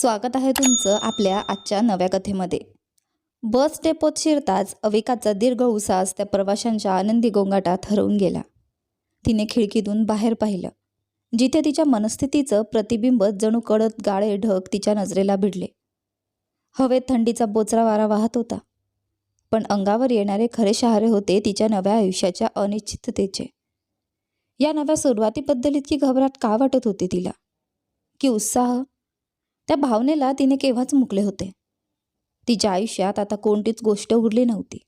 स्वागत आहे तुमचं आपल्या आजच्या नव्या कथेमध्ये. बस डेपोत शिरताच अविकाचा दीर्घ उसास त्या प्रवाशांच्या आनंदी गोंगाटात हरवून गेला. तिने खिडकीतून बाहेर पाहिलं. जिथे तिच्या मनस्थितीचं प्रतिबिंब जणू कडत गाळे ढग तिच्या नजरेला भिडले. हवेत थंडीचा बोचरा वारा वाहत होता. पण अंगावर येणारे खरे शहारे होते तिच्या नव्या आयुष्याच्या अनिश्चिततेचे. या नव्या सुरुवातीबद्दल इतकी घबराट का वाटत होती तिला? की उत्साह त्या भावनेला तिने केव्हाच मुकले होते. तिच्या आयुष्यात आता कोणतीच गोष्ट उरली नव्हती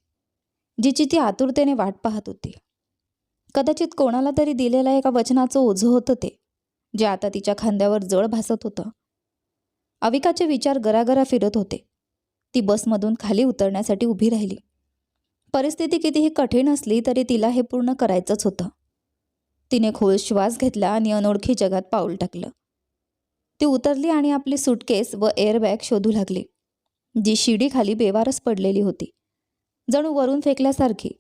जिची ती आतुरतेने वाट पाहत होती. कदाचित कोणाला तरी दिलेल्या एका वचनाचं ओझं होतं ते जे आता तिच्या खांद्यावर जड भासत होतं. अविकाचे विचार गरागरा फिरत होते. ती बसमधून खाली उतरण्यासाठी उभी राहिली. परिस्थिती कितीही कठीण असली तरी तिला हे पूर्ण करायचंच होतं. तिने खोल श्वास घेतला आणि अनोळखी जगात पाऊल टाकलं. ती उतरली आणि आपली सुटकेस व एअरबॅग शोधू लागली जी शिडी खाली बेवारस पडलेली होती. जणू वरून फेकल्यासारखी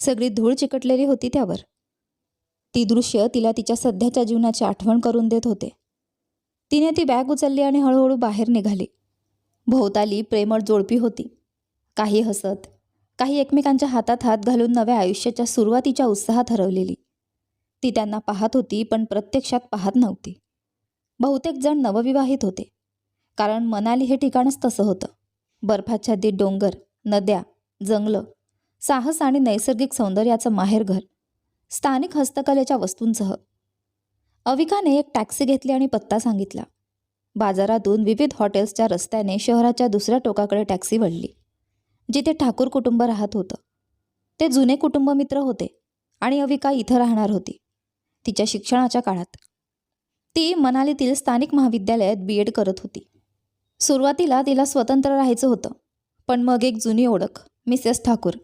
सगळी धूळ चिकटलेली होती त्यावर. ती दृश्य तिला तिच्या सध्याच्या जीवनाची आठवण करून देत होते. तिने ती बॅग उचलली आणि हळूहळू बाहेर निघाली. भोवताली प्रेमळ जोडपी होती. काही हसत काही एकमेकांच्या हातात हात घालून नव्या आयुष्याच्या सुरुवातीच्या उत्साहात हरवलेली. ती त्यांना पाहत होती पण प्रत्यक्षात पाहत नव्हती. बहुतेक जण नवविवाहित होते. कारण मनाली हे ठिकाणच तसं होतं. बर्फाच्छादित डोंगर नद्या जंगलं साहस आणि नैसर्गिक सौंदर्याचं माहेरघर स्थानिक हस्तकलेच्या वस्तूंसह. अविकाने एक टॅक्सी घेतली आणि पत्ता सांगितला. बाजारातून विविध हॉटेल्सच्या रस्त्याने शहराच्या दुसऱ्या टोकाकडे टॅक्सी वळली. जिथे ठाकूर कुटुंब राहत होतं. ते जुने कुटुंब मित्र होते आणि अविका इथं राहणार होती. तिच्या शिक्षणाच्या काळात. ती मनालीतील स्थानिक महाविद्यालयात बी एड करत होती. सुरुवातीला तिला स्वतंत्र राहायचं होतं पण मग एक जुनी ओळख मिसेस ठाकूर.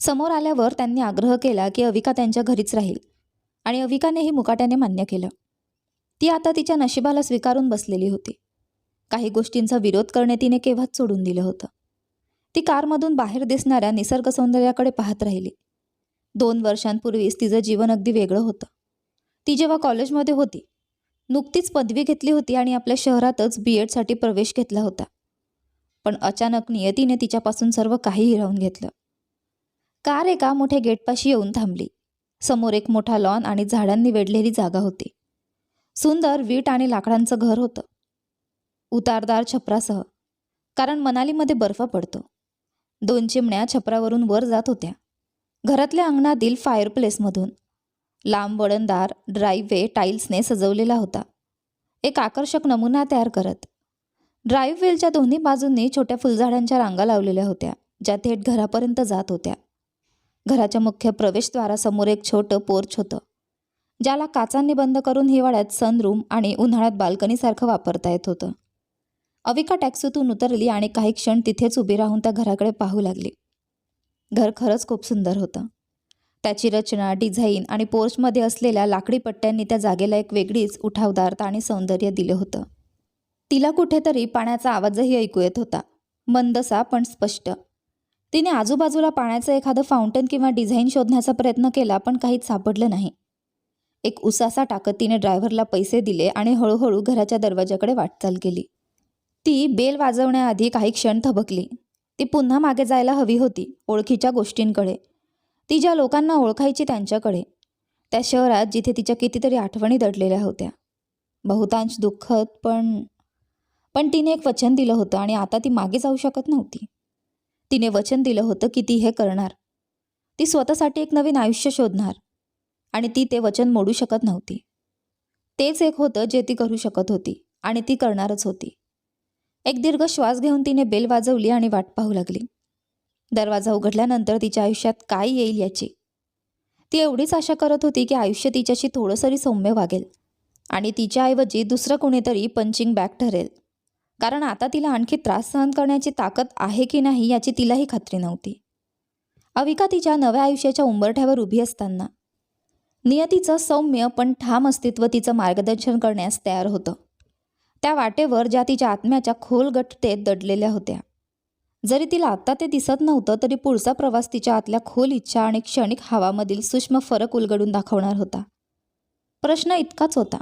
समोर आल्यावर त्यांनी आग्रह केला की अविका त्यांच्या घरीच राहील आणि अविकानेही मुकाट्याने मान्य केलं. ती आता तिच्या नशिबाला स्वीकारून बसलेली होती. काही गोष्टींचा विरोध करणे तिने केव्हाच सोडून दिलं होतं. ती कारमधून बाहेर दिसणाऱ्या निसर्ग सौंदर्याकडे पाहत राहिली. दोन वर्षांपूर्वीच तिचं जीवन अगदी वेगळं होतं. ती जेव्हा कॉलेजमध्ये होती नुकतीच पदवी घेतली होती आणि आपल्या शहरातच बी एडसाठी प्रवेश घेतला होता. पण अचानक नियतीने तिच्यापासून सर्व काही हिरावून घेतलं. कार एका मोठ्या गेटपाशी येऊन थांबली. समोर एक मोठा लॉन आणि झाडांनी वेढलेली जागा होती. सुंदर वीट आणि लाकडांचं घर होतं. उतारदार छपरासह कारण मनालीमध्ये बर्फ पडतो. दोन चिमण्या छपरावरून वर जात होत्या. घरातल्या अंगणातील फायरप्लेसमधून लांब वळणदार ड्राईव्हवे टाईल्सने सजवलेला होता. एक आकर्षक नमुना तयार करत. ड्राईव्हवेलच्या दोन्ही बाजूंनी छोट्या फुलझाडांच्या रांगा लावलेल्या होत्या ज्या थेट घरापर्यंत जात होत्या. घराच्या मुख्य प्रवेशद्वारासमोर एक छोटं पोर्च होतं ज्याला काचांनी बंद करून हिवाळ्यात सनरूम आणि उन्हाळ्यात बाल्कनीसारखं वापरता येत होतं. अविका टॅक्सीतून उतरली आणि काही क्षण तिथेच उभी राहून त्या घराकडे पाहू लागली. घर खरंच खूप सुंदर होतं. त्याची रचना डिझाईन आणि पोर्चमध्ये असलेल्या लाकडी पट्ट्यांनी त्या जागेला एक वेगळीच उठावदारता आणि सौंदर्य दिलं होतं. तिला कुठेतरी पाण्याचा आवाजही ऐकू येत होता. मंदसा पण स्पष्ट. तिने आजूबाजूला पाण्याचं एखादं फाउंटन किंवा डिझाईन शोधण्याचा प्रयत्न केला पण काहीच सापडलं नाही. एक उसासा टाकत तिने ड्रायव्हरला पैसे दिले आणि हळूहळू घराच्या दरवाजाकडे वाटचाल केली. ती बेल वाजवण्याआधी काही क्षण थबकली. ती पुन्हा मागे जायला हवी होती ओळखीच्या गोष्टींकडे. ती ज्या लोकांना ओळखायची त्यांच्याकडे त्या शहरात जिथे तिच्या कितीतरी आठवणी दडलेल्या होत्या. बहुतांश दुःखद पण पण तिने एक वचन दिलं होतं आणि आता ती मागे जाऊ शकत नव्हती. तिने वचन दिलं होतं की ती हे करणार. ती स्वतःसाठी एक नवीन आयुष्य शोधणार आणि ती ते वचन मोडू शकत नव्हती. तेच एक होतं जे ती करू शकत होती आणि ती करणारच होती. एक दीर्घ श्वास घेऊन तिने बेल वाजवली आणि वाट पाहू लागली. दरवाजा उघडल्यानंतर तिच्या आयुष्यात काय येईल याची. ती एवढीच आशा करत होती की आयुष्य तिच्याशी थोडंसरी सौम्य वागेल आणि तिच्याऐवजी दुसरं कोणीतरी पंचिंग बॅक ठरेल. कारण आता तिला आणखी त्रास सहन करण्याची ताकद आहे की नाही याची तिलाही खात्री नव्हती. अविका तिच्या नव्या आयुष्याच्या उंबरठ्यावर उभी असताना नियतीचं सौम्य पण ठाम अस्तित्व तिचं मार्गदर्शन करण्यास तयार होतं. त्या वाटेवर ज्या तिच्या आत्म्याच्या खोल गठतेत दडलेल्या होत्या. जरी तिला आत्ता ते दिसत नव्हतं तरी पुढचा प्रवास तिच्या आतल्या खोल इच्छा आणि क्षणिक हवामधील सूक्ष्म फरक उलगडून दाखवणार होता. प्रश्न इतकाच होता.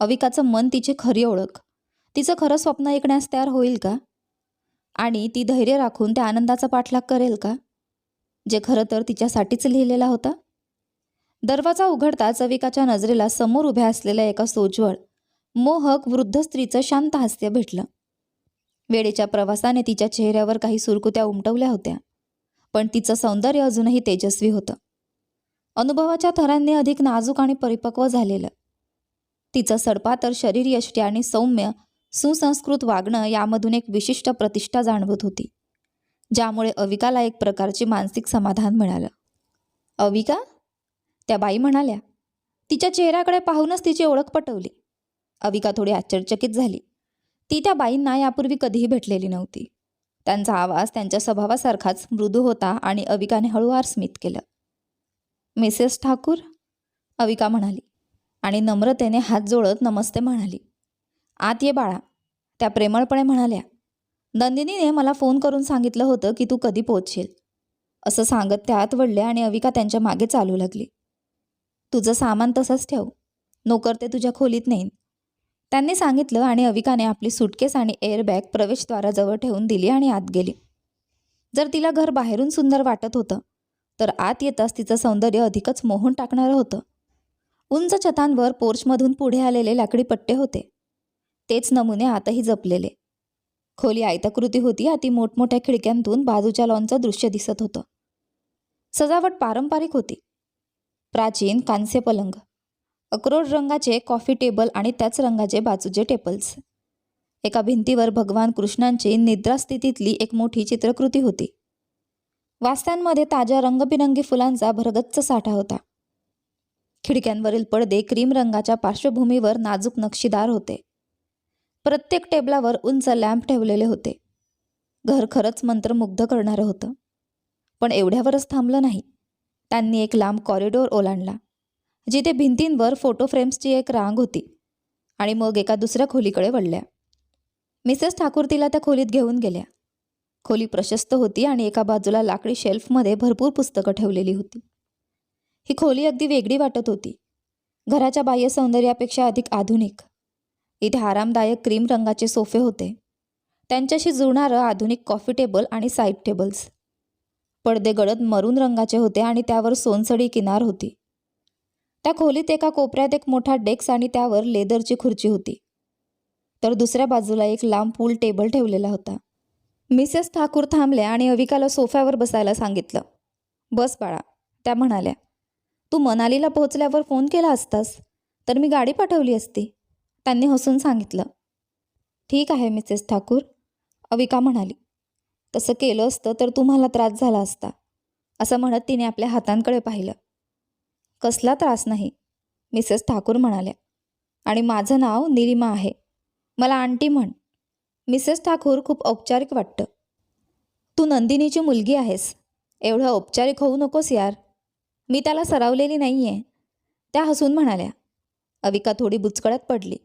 अविकाचं मन तिची खरी ओळख. तिचं खरं स्वप्न ऐकण्यास तयार होईल का? आणि ती धैर्य राखून त्या आनंदाचा पाठलाग करेल का? जे खरं तर तिच्यासाठीच लिहिलेला होता. दरवाजा उघडताच अविकाच्या नजरेला समोर उभ्या असलेल्या एका सोज्वळ मोहक वृद्ध स्त्रीचं शांत हास्य भेटलं. वेळेच्या प्रवासाने तिच्या चेहऱ्यावर काही सुरकुत्या उमटवल्या होत्या. पण तिचं सौंदर्य अजूनही तेजस्वी होतं. अनुभवाच्या थरांनी अधिक नाजूक आणि परिपक्व झालेलं. तिचं सडपातर शरीर यष्टी आणि सौम्य सुसंस्कृत वागणं यामधून एक विशिष्ट प्रतिष्ठा जाणवत होती ज्यामुळे अविकाला एक प्रकारचे मानसिक समाधान मिळालं. अविका? त्या बाई म्हणाल्या. तिच्या चेहऱ्याकडे पाहूनच तिची ओळख पटवली. अविका थोडी आश्चर्यचकित झाली. ती त्या बाईंना यापूर्वी कधीही भेटलेली नव्हती. त्यांचा आवाज त्यांच्या स्वभावासारखाच मृदू होता आणि अविकाने हळूवार स्मित केलं. मिसेस ठाकूर? अविका म्हणाली आणि नम्रतेने हात जोडत नमस्ते म्हणाली. आत ये बाळा. त्या प्रेमळपणे म्हणाल्या. नंदिनीने मला फोन करून सांगितलं होतं की तू कधी पोहोचशील. असं सांगत त्या आत वडल्या आणि अविका त्यांच्या मागे चालू लागली. तुझं सामान तसंच ठेव. नोकर ते तुझ्या खोलीत नेईन. त्यांनी सांगितलं आणि अविकाने आपली सुटकेस आणि एअरबॅग प्रवेशद्वाराजवळ ठेवून दिली आणि आत गेली. जर तिला घर बाहेरून सुंदर वाटत होतं तर आत येताच तिचं सौंदर्य अधिकच मोहून टाकणारं होतं. उंच छतांवर पोर्चमधून पुढे आलेले लाकडी पट्टे होते. तेच नमुने आतही जपलेले. खोली आयताकृती होती आती मोठमोठ्या खिडक्यांतून बाजूच्या लॉनचं दृश्य दिसत होतं. सजावट पारंपरिक होती. प्राचीन कांस्य पलंग अक्रोड रंगाचे कॉफी टेबल आणि त्याच रंगाचे बाजूचे टेबल्स एका भिंतीवर भगवान कृष्णांची निद्रास्थितीतली एक मोठी चित्रकृती होती. वास्त्यांमध्ये ताज्या रंगबिरंगी फुलांचा भरगच्च साठा होता. खिडक्यांवरील पडदे क्रीम रंगाच्या पार्श्वभूमीवर नाजूक नक्षीदार होते. प्रत्येक टेबलावर उंच लॅम्प ठेवलेले होते. घर खरंच मंत्रमुग्ध करणारं होतं. पण एवढ्यावरच थांबलं नाही. त्यांनी एक लांब कॉरिडोर ओलांडला. जिथे भिंतींवर फोटो फ्रेम्सची एक रांग होती आणि मग एका दुसऱ्या खोलीकडे वळल्या. मिसेस ठाकूर तिला त्या खोलीत घेऊन गेल्या. खोली प्रशस्त होती आणि एका बाजूला लाकडी शेल्फमध्ये भरपूर पुस्तकं ठेवलेली होती. ही खोली अगदी वेगळी वाटत होती. घराच्या बाह्य सौंदर्यापेक्षा अधिक आधुनिक. इथे आरामदायक क्रीम रंगाचे सोफे होते. त्यांच्याशी जुळणारं आधुनिक कॉफी टेबल आणि साईड टेबल्स. पडदे गडद मरून रंगाचे होते आणि त्यावर सोनसडी किनार होती. त्या खोलीत एका कोपऱ्यात एक मोठा डेस्क आणि त्यावर लेदरची खुर्ची होती. तर दुसऱ्या बाजूला एक लांब पूल टेबल ठेवलेला होता. मिसेस ठाकूर थांबल्या आणि अविकाला सोफ्यावर बसायला सांगितलं. बस बाळा त्या म्हणाल्या. तू मनालीला पोहोचल्यावर फोन केला असतास तर मी गाडी पाठवली असती त्यांनी हसून सांगितलं. ठीक आहे मिसेस ठाकूर अविका म्हणाली. तसं केलं असतं तर तुम्हाला त्रास झाला असता असं म्हणत तिने आपल्या हातांकडे पाहिलं. कसला त्रास नाही मिसेस ठाकूर म्हणाल्या. आणि माझं नाव निलिमा आहे. मला आंटी म्हण. मिसेस ठाकूर खूप औपचारिक वाटतं. तू नंदिनीची मुलगी आहेस. एवढं औपचारिक होऊ नकोस यार. मी त्याला सरावलेली नाही आहे त्या हसून म्हणाल्या. अविका थोडी बुचकळ्यात पडली.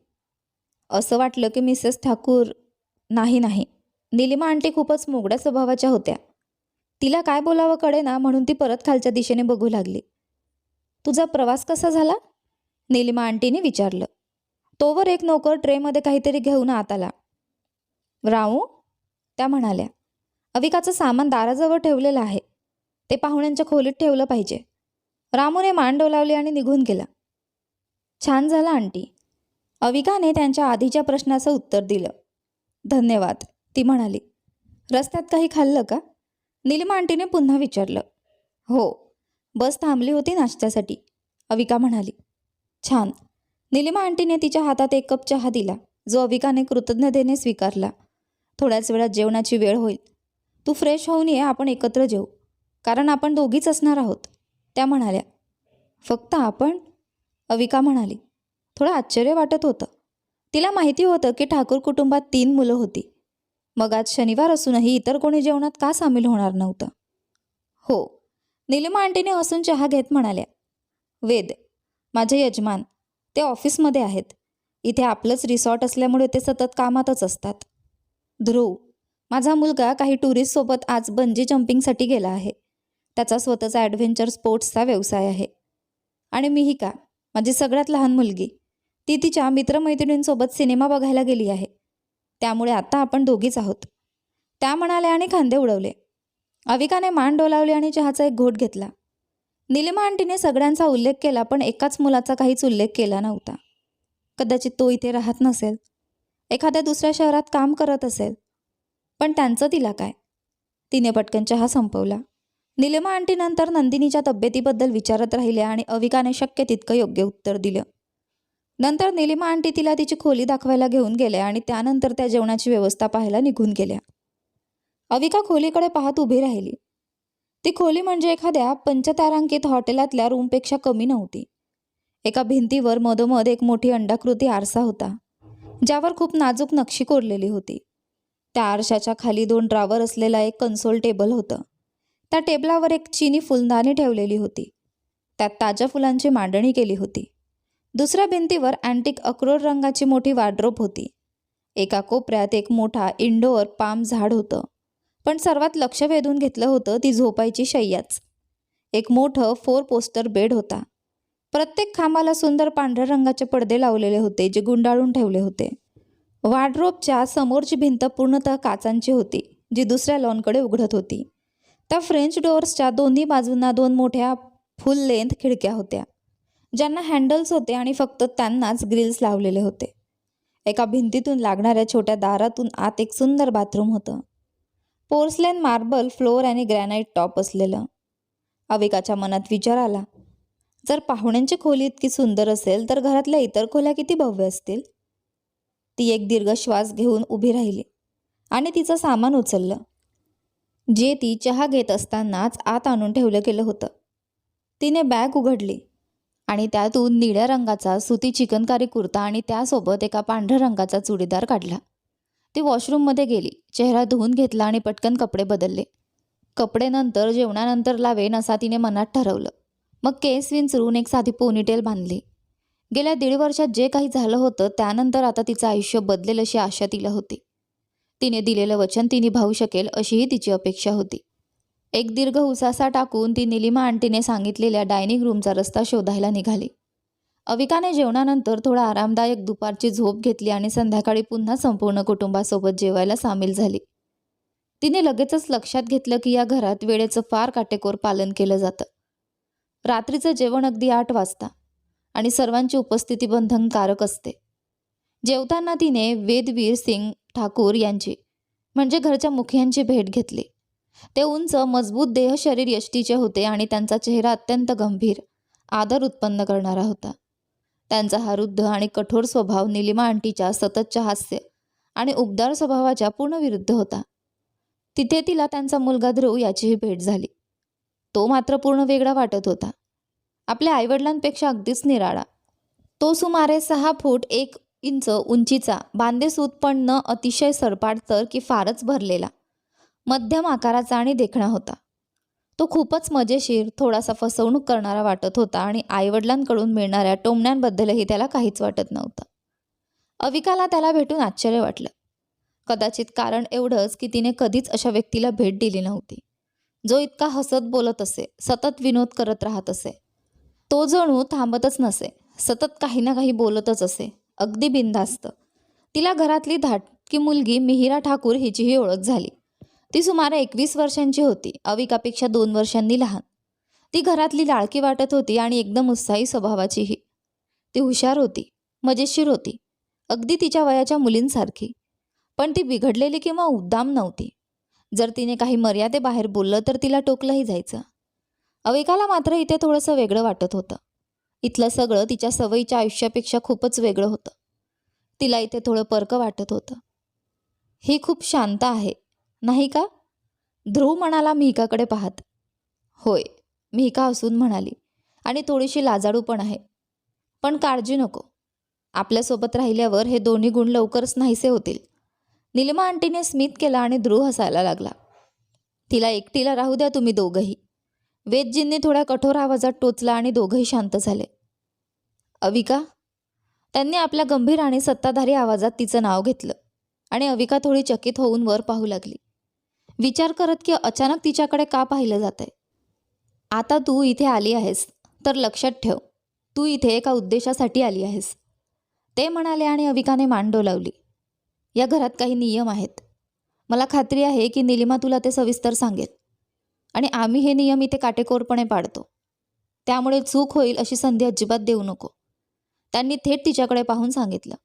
असं वाटलं की मिसेस ठाकूर नाही नाही. निलिमा आंटी खूपच मोगड्या स्वभावाच्या होत्या. तिला काय बोलावं कळे ना म्हणून ती परत खालच्या दिशेने बघू लागली. तुझा प्रवास कसा झाला? निलिमा आंटीने विचारलं. तोवर एक नोकर ट्रेमध्ये काहीतरी घेऊन आत आला. राहू त्या म्हणाल्या. अविकाचं सामान दाराजवळ ठेवलेलं आहे. ते पाहुण्यांच्या खोलीत ठेवलं पाहिजे. रामूने मान डोलावली आणि निघून गेला. छान झालं आंटी. अविकाने त्यांच्या आधीच्या प्रश्नाचं उत्तर दिलं. धन्यवाद ती म्हणाली. रस्त्यात काही खाल्लं का? निलिमा आंटीने पुन्हा विचारलं. हो बस थांबली होती नाश्त्यासाठी. अविका म्हणाली छान. निलिमा आंटीने तिच्या हातात एक कप चहा दिला. जो अविकाने कृतज्ञतेने स्वीकारला. थोड्याच वेळात जेवणाची वेळ होईल. तू फ्रेश होऊन ये आपण एकत्र जेऊ. कारण आपण दोघीच असणार आहोत. त्या म्हणाल्या फक्त आपण? अविका म्हणाली थोडं आश्चर्य वाटत होतं. तिला माहिती होतं की ठाकूर कुटुंबात तीन मुलं होती. मग आज शनिवार असूनही इतर कोणी जेवणात का सामील होणार नव्हतं? हो निलिमा आंटीने हसून चहा घेत म्हणाल्या वेद माझे यजमान ते ऑफिसमध्ये आहेत. इथे आपलंच रिसॉर्ट असल्यामुळे ते सतत कामातच असतात. ध्रुव माझा मुलगा काही टुरिस्टसोबत आज बंजी जम्पिंगसाठी गेला आहे. त्याचा स्वतःचा ॲडव्हेंचर स्पोर्ट्सचा व्यवसाय आहे. आणि मीही का माझी सगळ्यात लहान मुलगी ती तिच्या मित्रमैत्रिणींसोबत सिनेमा बघायला गेली आहे. त्यामुळे आता आपण दोघीच आहोत. त्या म्हणाल्या आणि खांदे उडवले. अविकाने मान डोलावली आणि चहाचा एक घोट घेतला. निलिमा आंटीने सगळ्यांचा उल्लेख केला पण एकाच मुलाचा काहीच उल्लेख केला नव्हता. कदाचित तो इथे राहत नसेल. एखाद्या दुसऱ्या शहरात काम करत असेल. पण त्यांचं तिला काय? तिने पटकन चहा संपवला. निलिमा आंटीनंतर नंदिनीच्या तब्येतीबद्दल विचारत राहिल्या आणि अविकाने शक्य तितकं योग्य उत्तर दिलं. नंतर निलिमा आंटी तिला तिची खोली दाखवायला घेऊन गेल्या आणि त्यानंतर त्या जेवणाची व्यवस्था पाहायला निघून गेल्या. अविका खोलीकडे पाहत उभी राहिली. ती खोली म्हणजे एखाद्या पंचतारांकित हॉटेलातल्या रूमपेक्षा कमी नव्हती. एका भिंतीवर मधोमध एक मोठी अंडाकृती आरसा होता ज्यावर खूप नाजूक नक्षी कोरलेली होती. त्या आरशाच्या खाली दोन ड्रावर असलेला एक कन्सोल टेबल होतं. त्या टेबलावर एक चिनी फुलदाणी ठेवलेली होती. त्यात ताज्या फुलांची मांडणी केली होती. दुसऱ्या भिंतीवर अँटिक अक्रोड रंगाची मोठी वार्ड्रोप होती. एका कोपऱ्यात एक मोठा इंडोअर पाम झाड होतं. पण सर्वात लक्ष वेधून घेतलं होतं ती झोपायची शय्याच. एक मोठं फोर पोस्टर बेड होता. प्रत्येक खांबाला सुंदर पांढऱ्या रंगाचे पडदे लावलेले होते जे गुंडाळून ठेवले होते. वार्ड्रोपच्या समोरची भिंत पूर्णतः काचांची होती जी दुसऱ्या लॉनकडे उघडत होती. त्या फ्रेंच डोअर्सच्या दोन्ही बाजूंना दोन मोठ्या फुल लेंथ खिडक्या होत्या ज्यांना हँडल्स होते आणि फक्त त्यांनाच ग्रिल्स लावलेले होते. एका भिंतीतून लागणाऱ्या छोट्या दारातून आत एक सुंदर बाथरूम होतं. पोर्सलेन मार्बल फ्लोअर आणि ग्रॅनाईट टॉप असलेलं. अविकाच्या मनात विचार आला जर पाहुण्यांची खोली इतकी सुंदर असेल तर घरातल्या इतर खोल्या किती भव्य असतील? ती एक दीर्घ श्वास घेऊन उभी राहिली आणि तिचं सामान उचललं. जे ती चहा घेत असतानाच आत आणून ठेवलं गेलं होतं. तिने बॅग उघडली आणि त्यातून निळ्या रंगाचा सुती चिकनकारी कुर्ता आणि त्यासोबत एका पांढऱ्या रंगाचा चुडीदार काढला. ती वॉशरूममध्ये गेली. चेहरा धुवून घेतला आणि पटकन कपडे बदलले. कपडे नंतर जेवणानंतर लावेन असा तिने मनात ठरवलं. मग केस विंचरून एक साधी पोनीटेल बांधली. गेल्या दीड वर्षात जे काही झालं होतं त्यानंतर आता तिचं आयुष्य बदलेल अशी आशा तिला होती. तिने दिलेलं वचन ती निभावू शकेल अशीही तिची अपेक्षा होती. एक दीर्घ उसासा टाकून ती निलिमा आंटीने सांगितलेल्या डायनिंग रूमचा रस्ता शोधायला निघाली. अविकाने जेवणानंतर थोडा आरामदायक दुपारची झोप घेतली आणि संध्याकाळी पुन्हा संपूर्ण कुटुंबासोबत जेवायला सामील झाली. तिने लगेचच लक्षात घेतलं की या घरात वेळेचं फार काटेकोर पालन केलं जातं. रात्रीचं जेवण अगदी आठ वाजता आणि सर्वांची उपस्थिती बंधनकारक असते. जेवताना तिने वेदवीर सिंग ठाकूर यांची म्हणजे घरच्या मुखियांची भेट घेतली. ते उंच मजबूत देह शरीर यष्टीचे होते आणि त्यांचा चेहरा अत्यंत गंभीर आदर उत्पन्न करणारा होता. त्यांचा हा रुद्ध आणि कठोर स्वभाव निलिमा आंटीच्या सततच्या हास्य आणि उबदार स्वभावाच्या पूर्ण विरुद्ध होता. तिथे तिला त्यांचा मुलगा ध्रुव याचीही भेट झाली. तो मात्र पूर्ण वेगळा वाटत होता. आपल्या आईवडिलांपेक्षा अगदीच निराळा. तो सुमारे सहा फूट एक इंच उंचीचा बांधेसूत पण न अतिशय सरपाट तर की फारच भरलेला. मध्यम आकाराचा आणि देखणा होता. तो खूपच मजेशीर थोडासा फसवणूक करणारा वाटत होता आणि आईवडिलांकडून मिळणाऱ्या टोमण्यांबद्दलही त्याला काहीच वाटत नव्हतं. अविकाला त्याला भेटून आश्चर्य वाटलं. कदाचित कारण एवढंच की तिने कधीच अशा व्यक्तीला भेट दिली नव्हती. जो इतका हसत बोलत असे सतत विनोद करत राहत असे. तो जणू थांबतच नसे सतत काही ना काही बोलतच असे अगदी बिनधास्त. तिला घरातली धाटकी मुलगी मिहिरा ठाकूर हिचीही ओळख झाली. ती सुमारे एकवीस वर्षांची होती. अविकापेक्षा दोन वर्षांनी लहान. ती घरातली लाळकी वाटत होती आणि एकदम उत्साही स्वभावाचीही. ती हुशार होती मजेशीर होती अगदी तिच्या वयाच्या मुलींसारखी. पण ती बिघडलेली किंवा उद्दाम नव्हती. जर तिने काही मर्यादेबाहेर बोललं तर तिला टोकलंही जायचं. अविकाला मात्र इथे थोडंसं वेगळं वाटत होतं. इथलं सगळं तिच्या सवयीच्या आयुष्यापेक्षा खूपच वेगळं होतं. तिला इथे थोडं परकं वाटत होतं. ही खूप शांत आहे. नाही का? ध्रुव म्हणाला मिहिकाकडे पाहत. होय मिहिका हसून म्हणाली. आणि थोडीशी लाजाळू पण आहे. पण काळजी नको. आपल्यासोबत राहिल्यावर हे दोन्ही गुण लवकरच नाहीसे होतील. निलिमा आंटीने स्मित केला आणि ध्रुव हसायला लागला. तिला एकटीला राहू द्या तुम्ही दोघंही. वेदजींनी थोड्या कठोर आवाजात टोचला आणि दोघंही शांत झाले. अविका? त्यांनी आपल्या गंभीर आणि सत्ताधारी आवाजात तिचं नाव घेतलं आणि अविका थोडी चकित होऊन वर पाहू लागली. विचार करत की अचानक तिच्याकडे का पाहिलं जातंय? आता तू इथे आली आहेस तर लक्षात ठेव. तू इथे एका उद्देशासाठी आली आहेस. ते म्हणाले आणि अविकाने मान डोलावली. या घरात काही नियम आहेत. मला खात्री आहे की निलिमा तुला ते सविस्तर सांगेल. आणि आम्ही हे नियम इथे काटेकोरपणे पाडतो त्यामुळे चूक होईल अशी संधी अजिबात देऊ नको. त्यांनी थेट तिच्याकडे पाहून सांगितलं.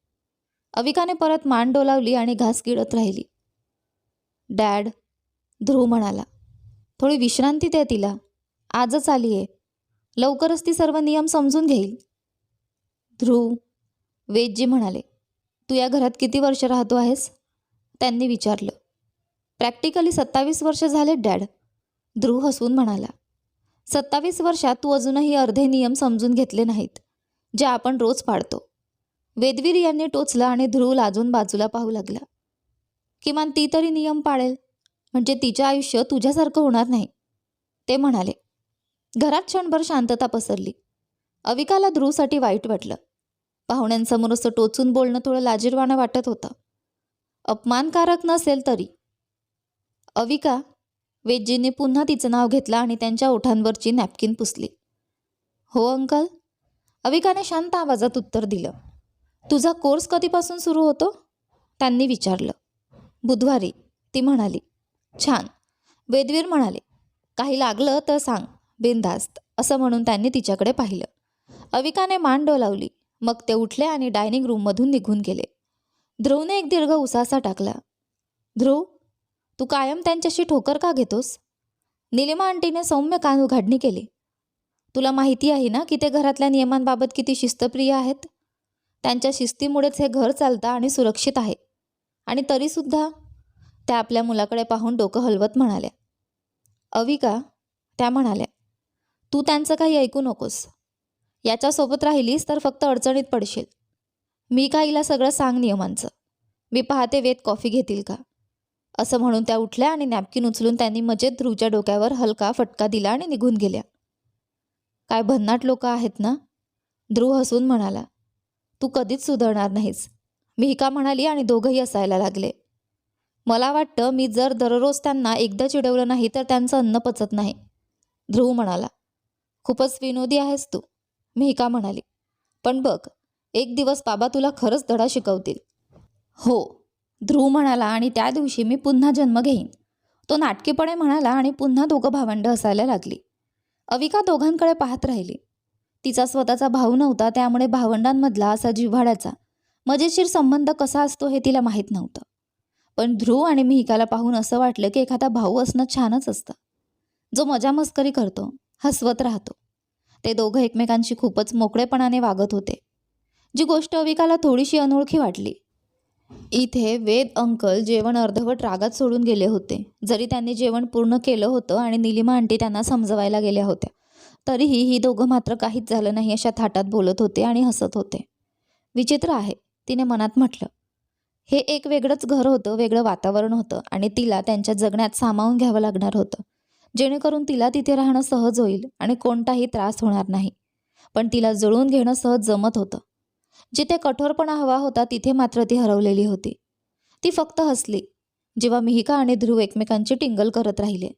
अविकाने परत मान डोलावली आणि घास गिळत राहिली. डॅड ध्रुव म्हणाला. थोडी विश्रांती द्या तिला. आजच आली आहे लवकरच ती सर्व नियम समजून घेईल. ध्रुव वेदजी म्हणाले तू या घरात किती वर्ष राहतो आहेस? त्यांनी विचारलं. प्रॅक्टिकली सत्तावीस वर्ष झाले डॅड. ध्रुव हसून म्हणाला सत्तावीस वर्षात तू अजूनही अर्धे नियम समजून घेतले नाहीत जे आपण रोज पाळतो. वेदवीर यांनी टोचला आणि ध्रुव लाजून बाजूला पाहू लागला. किमान ती तरी नियम पाळेल. म्हणजे तिचे आयुष्य तुझ्यासारखं होणार नाही. ते म्हणाले. घरात क्षणभर शांतता पसरली. अविकाला ध्रुवसाठी वाईट वाटलं. पाहुण्यांसमोर असं टोचून बोलणं थोडं लाजीरवाणं वाटत होतं. अपमानकारक नसेल तरी. अविका वेदजींनी पुन्हा तिचं नाव घेतलं आणि त्यांच्या ओठांवरची नॅपकिन पुसली. हो अंकल. अविकाने शांत आवाजात उत्तर दिलं. तुझा कोर्स कधीपासून सुरू होतो? त्यांनी विचारलं. बुधवारी. ती म्हणाली. छान. वेदवीर म्हणाले काही लागलं तर सांग बिनधास्त असं म्हणून त्यांनी तिच्याकडे पाहिलं. अविकाने मान डोलावली. मग ते उठले आणि डायनिंग रूममधून निघून गेले. ध्रुवने एक दीर्घ उसासा टाकला. ध्रुव तू कायम त्यांच्याशी ठोकर का घेतोस? निलिमा आंटीने सौम्य कान उघाडणी केली. तुला माहिती आहे ना की ते घरातल्या नियमांबाबत किती शिस्तप्रिय आहेत? त्यांच्या शिस्तीमुळेच हे घर चालतं आणि सुरक्षित आहे. आणि तरीसुद्धा त्या आपल्या मुलाकडे पाहून डोकं हलवत म्हणाल्या. अविका त्या म्हणाल्या तू त्यांचं काही ऐकू नकोस. याच्यासोबत राहिलीस तर फक्त अडचणीत पडशील. मी का हिला सगळं सांग नियमांचं? मी पाहते वेद कॉफी घेतील का असं म्हणून त्या उठल्या आणि नॅपकिन उचलून त्यांनी मजेत ध्रुवच्या डोक्यावर हलका फटका दिला आणि निघून गेल्या. काय भन्नाट लोक आहेत ना ध्रुव हसून म्हणाला तू कधीच सुधारणार नाहीस. मी का म्हणाली आणि दोघंही असायला लागले? मला वाटतं मी जर दररोज त्यांना एकदा चिडवलं नाही तर त्यांचं अन्न पचत नाही. ध्रुव म्हणाला खूपच विनोदी आहेस तू. मिहिका म्हणाली पण बघ एक दिवस बाबा तुला खरंच धडा शिकवतील. हो ध्रुव म्हणाला आणि त्या दिवशी मी पुन्हा जन्म घेईन. तो नाटकीपणे म्हणाला आणि पुन्हा दोघं भावंड असायला लागली. अविका दोघांकडे पाहत राहिली. तिचा स्वतःचा भाऊ नव्हता त्यामुळे भावंडांमधला असा जिव्हाड्याचा मजेशीर संबंध कसा असतो हे तिला माहीत नव्हतं. पण ध्रुव आणि मिहिकाला पाहून असं वाटलं की एखादा भाऊ असणं छानच असतं. जो मजा मस्करी करतो हसवत राहतो. ते दोघं एकमेकांशी खूपच मोकळेपणाने वागत होते. जी गोष्ट अविकाला थोडीशी अनोळखी वाटली. इथे वेद अंकल जेवण अर्धवट रागात सोडून गेले होते. जरी त्यांनी जेवण पूर्ण केलं होतं आणि निलिमा आंटी त्यांना समजवायला गेल्या होत्या तरीही ही दोघं मात्र काहीच झालं नाही अशा थाटात बोलत होते आणि हसत होते. विचित्र आहे तिने मनात म्हटलं. हे एक वेगळंच घर होतं वेगळं वातावरण होतं आणि तिला त्यांच्या जगण्यात सामावून घ्यावं लागणार होतं. जेणेकरून तिला तिथे राहणं सहज होईल आणि कोणताही त्रास होणार नाही. पण तिला जुळवून घेणं सहज जमत होतं. जिथे कठोरपणा हवा होता तिथे मात्र ती हरवलेली होती. ती फक्त हसली. जेव्हा मिहिका आणि ध्रुव एकमेकांची टिंगल करत राहिले.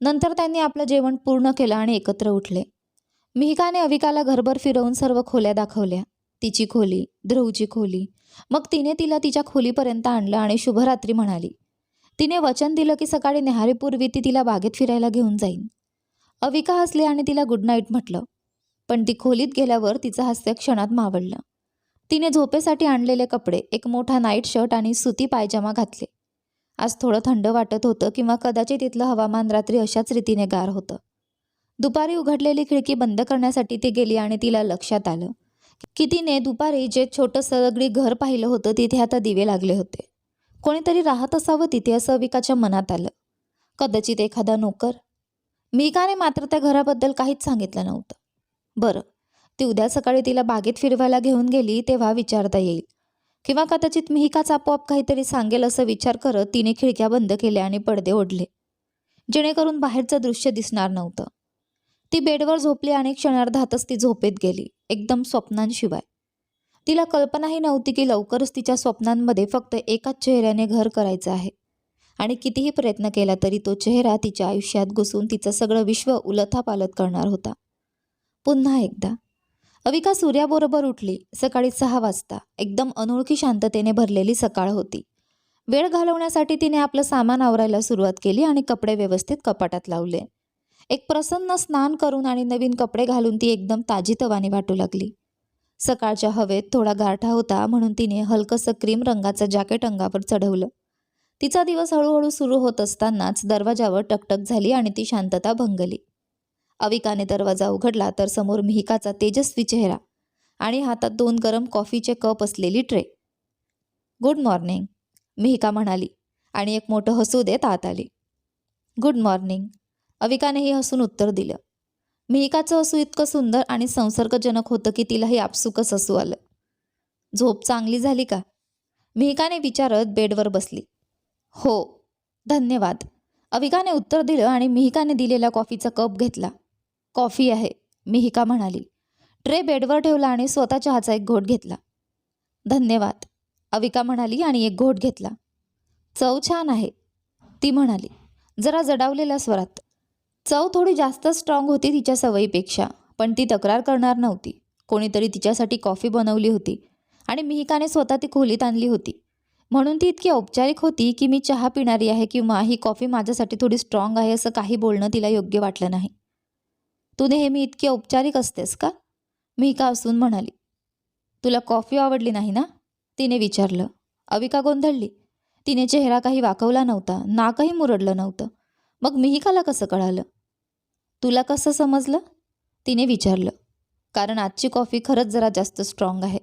नंतर त्यांनी आपलं जेवण पूर्ण केलं आणि एकत्र उठले. मिहिकाने अविकाला घरभर फिरवून सर्व खोल्या दाखवल्या. तिची खोली ध्रुवची खोली. मग तिने तिला तिच्या खोलीपर्यंत आणलं आणि शुभरात्री म्हणाली तिने वचन दिलं की सकाळी नेहारीपूर्वी ती तिला बागेत फिरायला घेऊन जाईन. अविका हसली आणि तिला गुड नाईट म्हटलं. पण ती खोलीत गेल्यावर तिचं हास्य क्षणात मावळलं. तिने झोपेसाठी आणलेले कपडे एक मोठा नाईट शर्ट आणि सुती पायजामा घातले. आज थोडं थंड वाटत होतं किंवा कदाचित तिथलं हवामान रात्री अशाच रीतीने गार होतं. दुपारी उघडलेली खिडकी बंद करण्यासाठी ती गेली आणि तिला लक्षात आलं. की तिने दुपारी जे छोटंसं सगळी घर पाहिलं होतं तिथे आता दिवे लागले होते. कोणीतरी राहत असावं तिथे असं अविकाच्या मनात आलं. कदाचित एखादा नोकर. मिकाने मात्र त्या घराबद्दल काहीच सांगितलं नव्हतं. बरं ती उद्या सकाळी तिला बागेत फिरवायला घेऊन गेली तेव्हा विचारता येईल. किंवा कदाचित मिहिकाच आपोआप काहीतरी सांगेल असं विचार करत तिने खिडक्या बंद केल्या आणि पडदे ओढले. जेणेकरून बाहेरचं दृश्य दिसणार नव्हतं. ती बेडवर झोपली आणि क्षणार्धातच ती झोपेत गेली एकदम स्वप्नांशिवाय. तिला कल्पनाही नव्हती की लवकरच तिच्या स्वप्नांमध्ये फक्त एकाच चेहऱ्याने घर करायचं आहे. आणि कितीही प्रयत्न केला तरी तो चेहरा तिच्या आयुष्यात घुसून तिचं सगळं विश्व उलथापालत करणार होता. पुन्हा एकदा. अविका सूर्याबरोबर उठली सकाळी सहा वाजता. एकदम अनोळखी शांततेने भरलेली सकाळ होती. वेळ घालवण्यासाठी तिने आपलं सामान आवरायला सुरुवात केली आणि कपडे व्यवस्थित कपाटात लावले. एक प्रसन्न स्नान करून आणि नवीन कपडे घालून ती एकदम ताजीतवानी वाटू लागली. सकाळच्या हवेत थोडा गारठा होता म्हणून तिने हलकंसं क्रीम रंगाचं जॅकेट अंगावर चढवलं. तिचा दिवस हळूहळू सुरू होत असतानाच दरवाजावर टकटक झाली आणि ती शांतता भंगली. अविकाने दरवाजा उघडला तर समोर मिहिकाचा तेजस्वी चेहरा आणि हातात दोन गरम कॉफीचे कप असलेली ट्रे. गुड मॉर्निंग मिहिका म्हणाली आणि एक मोठं हसू देत आत आली. गुड मॉर्निंग अविकानेही हसून उत्तर दिलं. मिहिकाचं हसू इतकं सुंदर आणि संसर्गजनक होतं की तिलाही आपसुकच हसू आलं. झोप चांगली झाली का? मिहिकाने विचारत बेडवर बसली. हो धन्यवाद. अविकाने उत्तर दिलं आणि मिहिकाने दिलेला कॉफीचा कप घेतला. कॉफी आहे मिहिका म्हणाली. ट्रे बेडवर ठेवला आणि स्वतः चहाचा एक घोट घेतला. धन्यवाद अविका म्हणाली आणि एक घोट घेतला. चव छान आहे ती म्हणाली. जरा जडावलेल्या स्वरात. चव थोडी जास्त स्ट्रॉंग होती तिच्या सवयीपेक्षा पण ती तक्रार करणार नव्हती. कोणीतरी तिच्यासाठी कॉफी बनवली होती आणि मिहिकाने स्वतः ती खोलीत आणली होती. म्हणून ती इतकी औपचारिक होती की मी चहा पिणारी आहे किंवा ही कॉफी माझ्यासाठी थोडी स्ट्रॉंग आहे असं काही बोलणं तिला योग्य वाटलं नाही. तू नेहमी इतकी औपचारिक असतेस का? मिहिका असून म्हणाली. तुला कॉफी आवडली नाही ना? तिने विचारलं. अविका गोंधळली. तिने चेहरा काही वाकवला नव्हता नाकही मुरडलं नव्हतं. मग मिहिकाला कसं कळालं? तुला कसं समजलं? तिने विचारलं. कारण आजची कॉफी खरंच जरा जास्त स्ट्रॉंग आहे.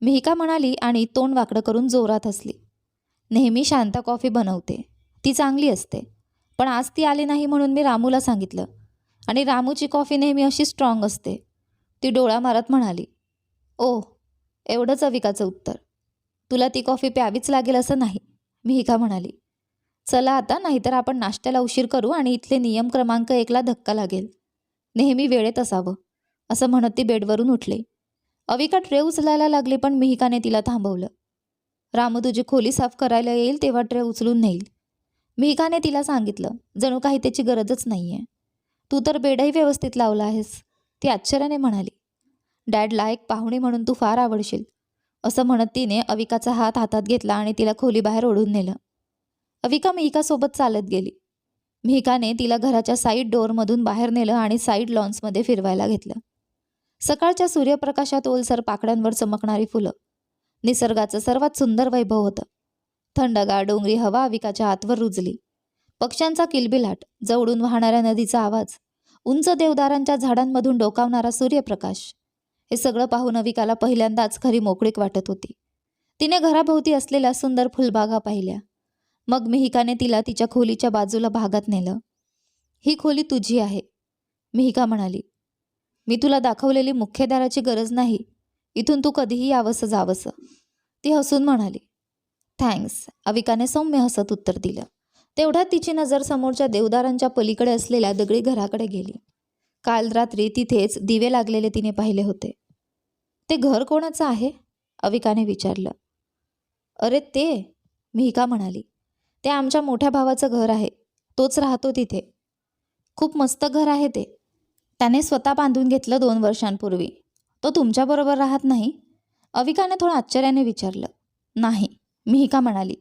मिहिका म्हणाली आणि तोंड वाकडं करून जोरात हसली. नेहमी शांत कॉफी बनवते. ती चांगली असते. पण आज ती आली नाही म्हणून मी रामूला सांगितलं. आणि रामूची कॉफी नेहमी अशी स्ट्रॉंग असते. ती डोळा मारत म्हणाली ओ एवढंच अविकाचं उत्तर. तुला ती कॉफी प्यावीच लागेल असं नाही मिहिका म्हणाली. चला आता नाहीतर आपण नाश्त्याला उशीर करू आणि इथले नियम क्रमांक एकला धक्का लागेल. नेहमी वेळेत असावं असं म्हणत ती बेडवरून उठली. अविका ट्रे उचलायला लागली पण मिहिकाने तिला थांबवलं. रामू तुझी खोली साफ करायला येईल तेव्हा ट्रे उचलून नेईल. मिहिकाने तिला सांगितलं जणू काही त्याची गरजच नाही आहे तू तर बेडही व्यवस्थित लावला आहेस ती आश्चर्याने म्हणाली. डॅडला एक पाहुणे म्हणून तू फार आवडशील असं म्हणत तिने अविकाचा हात हातात घेतला आणि तिला खोलीबाहेर ओढून नेलं. अविका मिहिकासोबत चालत गेली. मिहिकाने तिला घराच्या साईड डोअरमधून बाहेर नेलं आणि साईड लॉन्समध्ये फिरवायला घेतलं. सकाळच्या सूर्यप्रकाशात ओलसर पाकड्यांवर चमकणारी फुलं. निसर्गाचं सर्वात सुंदर वैभव होतं. थंडगार डोंगरी हवा अविकाच्या आतवर रुजली. पक्ष्यांचा किलबिलाट जवळून वाहणाऱ्या नदीचा आवाज उंच देवदारांच्या झाडांमधून डोकावणारा सूर्यप्रकाश हे सगळं पाहून अविकाला पहिल्यांदाच खरी मोकळीक वाटत होती. तिने घराभोवती असलेल्या सुंदर फुलबागा पाहिल्या. मग मिहिकाने तिला तिच्या खोलीच्या बाजूला भागात नेलं. ही खोली तुझी आहे मिहिका म्हणाली. मी तुला दाखवलेली मुख्यदाराची गरज नाही. इथून तू कधीही यावंसं जावंसं. ती हसून म्हणाली. थँक्स अविकाने सौम्य हसत उत्तर दिलं. तेवढ्यात तिची नजर समोरच्या देवदारांच्या पलीकडे असलेल्या दगडी घराकडे गेली. काल रात्री तिथेच दिवे लागलेले तिने पाहिले होते. ते घर कोणाचं आहे? अविकाने विचारलं. अरे ते मिहिका म्हणाली. ते आमच्या मोठ्या भावाचं घर आहे. तोच राहतो तिथे. खूप मस्त घर आहे ते. त्याने स्वतः बांधून घेतलं दोन वर्षांपूर्वी. तो तुमच्याबरोबर राहत नाही? अविकाने थोडं आश्चर्याने विचारलं. नाही मिहिका म्हणाली?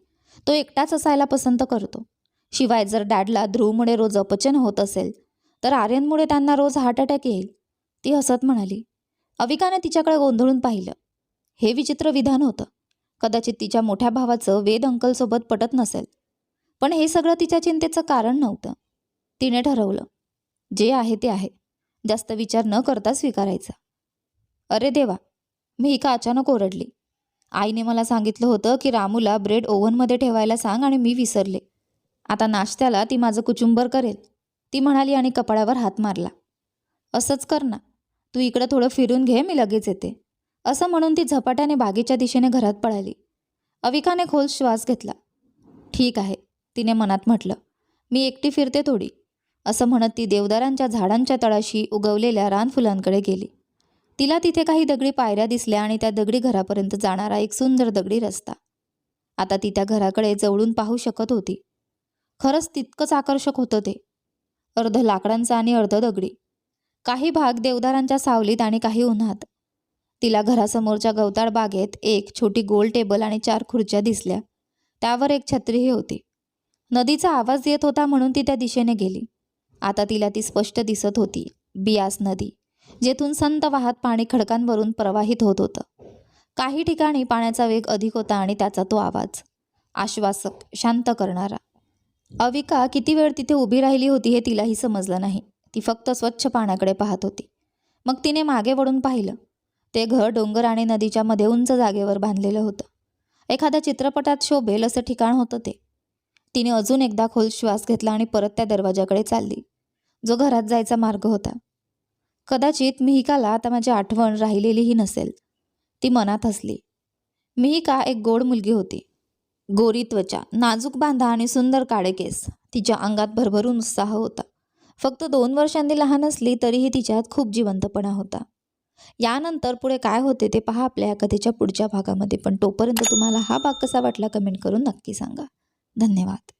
तो एकटाच असायला पसंत करतो. शिवाय जर डॅडला ध्रुवमुळे रोज अपचन होत असेल तर आर्यनमुळे त्यांना रोज हार्ट अटॅक येईल. ती हसत म्हणाली. अविकाने तिच्याकडे गोंधळून पाहिलं. हे विचित्र विधान होतं. कदाचित तिच्या मोठ्या भावाचं वेद अंकलसोबत पटत नसेल. पण हे सगळं तिच्या चिंतेचं कारण नव्हतं. तिने ठरवलं जे आहे ते आहे. जास्त विचार न करता स्वीकारायचा. अरे देवा मी का अचानक ओरडली? आईने मला सांगितलं होतं की रामूला ब्रेड ओव्हनमध्ये ठेवायला सांग आणि मी विसरले. आता नाश्त्याला ती माझं कुचुंबर करेल. ती म्हणाली आणि कपाळावर हात मारला. असंच कर ना तू इकडं थोडं फिरून घे मी लगेच येते. असं म्हणून ती झपाट्याने बागेच्या दिशेने घरात पळाली. अविकाने खोल श्वास घेतला. ठीक आहे तिने मनात म्हटलं मी एकटी फिरते थोडी असं म्हणत ती देवदारांच्या झाडांच्या तळाशी उगवलेल्या रानफुलांकडे गेली. तिला तिथे काही दगडी पायऱ्या दिसल्या आणि त्या दगडी घरापर्यंत जाणारा एक सुंदर दगडी रस्ता. आता ती त्या घराकडे जवळून पाहू शकत होती. खरंच तितकंच आकर्षक होतं ते. अर्ध लाकडांचा आणि अर्ध दगडी. काही भाग देवदारांच्या सावलीत आणि काही उन्हात. तिला घरासमोरच्या गवताळ बागेत एक छोटी गोल टेबल आणि चार खुर्च्या दिसल्या. त्यावर एक छत्रीही होती. नदीचा आवाज येत होता म्हणून ती त्या दिशेने गेली. आता तिला ती स्पष्ट दिसत होती बियास नदी जेथून संत वाहत पाणी खडकांवरून प्रवाहित होत होतं. काही ठिकाणी पाण्याचा वेग अधिक होता आणि त्याचा तो आवाज आश्वासक शांत करणारा. अविका किती वेळ तिथे उभी राहिली होती हे तिलाही समजलं नाही. ती फक्त स्वच्छ पाण्याकडे पाहत होती. मग तिने मागे वळून पाहिलं. ते घर डोंगर आणि नदीच्या मध्ये उंच जागेवर बांधलेलं होतं. एखाद्या चित्रपटात शोभेल असं ठिकाण होतं ते. तिने अजून एकदा खोल श्वास घेतला आणि परत त्या दरवाजाकडे चालली. जो घरात जायचा मार्ग होता. कदाचित मिहिकाला आता माझी आठवण राहिलेलीही नसेल. ती मनात हसली. मिहिका एक गोड मुलगी होती. गोरी त्वचा नाजूक बांधा आणि सुंदर काळे केस. तिच्या अंगात भरभरून उत्साह होता. फक्त दोन वर्षांनी लहान असली तरीही तिच्यात खूप जिवंतपणा होता. यानंतर पुढे काय होते ते पहा आपल्या या कथेच्या पुढच्या भागामध्ये. पण तोपर्यंत तुम्हाला हा भाग कसा वाटला कमेंट करून नक्की सांगा. धन्यवाद.